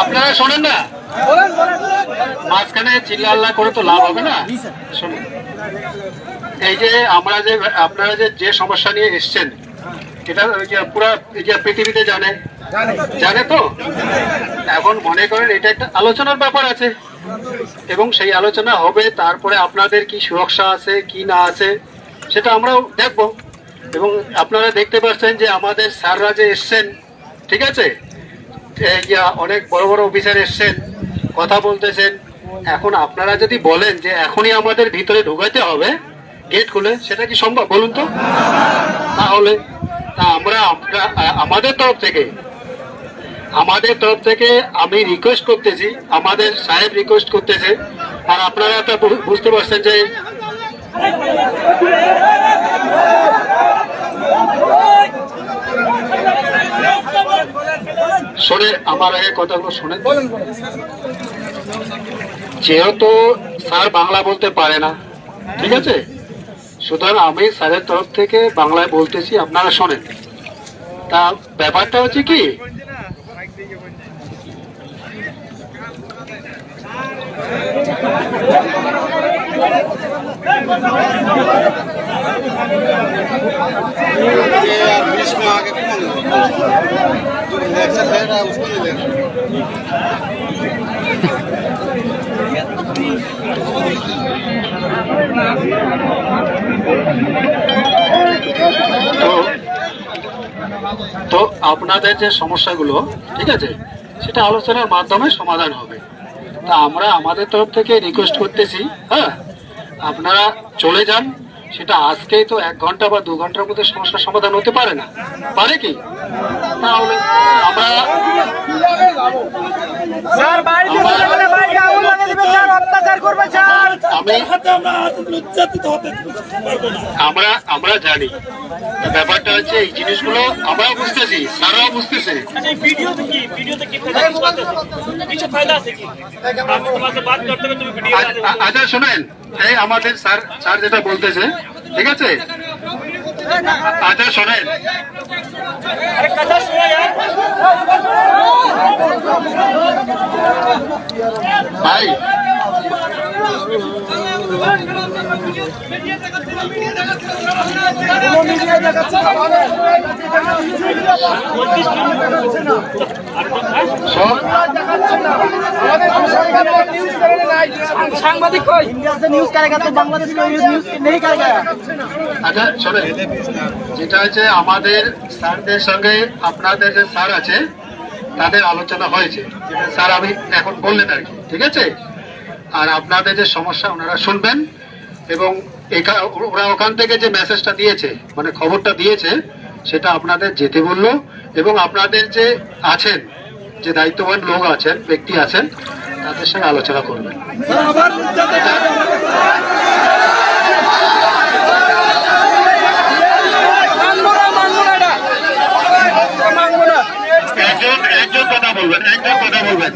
আপনারা শোনেন না? মাঝখানে চিল্লা করে তো লাভ হবে না? শুনুন। এই যে আমরা যে, আপনারা যে যে সমস্যা নিয়ে এসছেন, এটা পুরা পৃথিবীতে জানে। জানে তো? এখন মনে করেন এটা একটা আলোচনার ব্যাপার আছে। এবং সেই আলোচনা হবে, তারপরে আপনাদের কি সুরক্ষা আছে, কি না আছে, সেটা আমরাও দেখব। এবং আপনারা দেখতে পাচ্ছেন যে আমাদের স্যাররা যে এসছেন, ঠিক আছে? অনেক বড় বড় অফিসার এসছেন, কথা বলতেছেন। এখন আপনারা যদি বলেন যে এখনই আমাদের ভিতরে ঢুকাইতে হবে গেট খুলে, সেটা কি সম্ভব বলুন তো? তাহলে আমরা আমাদের তরফ থেকে, আমাদের তরফ থেকে আমি রিকোয়েস্ট করতেছি, আমাদের সাহেব রিকোয়েস্ট করতেছে। আর আপনারা তো বুঝতে পারছেন যে শোনে আমার আগে কথাগুলো শোনেন। যেহেতু স্যার বাংলা বলতে পারে না ঠিক আছে? সুতরাং আমি স্যারের তরফ থেকে বাংলায় বলতেছি আপনারা শোনেন। তা ব্যাপারটা হচ্ছে কি? ये তো আপনাদের যে সমস্যাগুলো, ঠিক আছে, সেটা আলোচনার মাধ্যমে সমাধান হবে। তা আমরা আমাদের তরফ থেকে রিকোয়েস্ট করতেছি হ্যাঁ? আপনারা চলে যান সেটা আজকেই তো এক ঘণ্টা বা দু ঘণ্টার মধ্যে সমস্যার সমাধান হতে পারে না। পারে কি? তাহলে আমরা আমরা আমরা জানি। ব্যাপারটা হচ্ছে এই জিনিসগুলো আমরাও বুঝতেছি তারাও বুঝতেছে। আচ্ছা, আচ্ছা, আচ্ছা শোনেন। আমাদের স্যার স্যার যেটা বলতেছে ঠিক আছে? আচ্ছা শোনেন। ভাই সব আচ্ছা যেটা হচ্ছে আমাদের স্যারদের সঙ্গে আপনাদের যে স্যার আছে তাদের আলোচনা হয়েছে। স্যার আমি এখন বললেন আর কি ঠিক আছে? আর আপনাদের যে সমস্যা ওনারা শুনবেন। এবং ওরা ওখান থেকে যে মেসেজটা দিয়েছে মানে খবরটা দিয়েছে সেটা আপনাদের যেতে বলল। এবং আপনাদের যে আছেন যে দায়িত্ববান লোক আছেন ব্যক্তি আছেন তাদের সঙ্গে আলোচনা করবেন কথা বলবেন কথা বলবেন।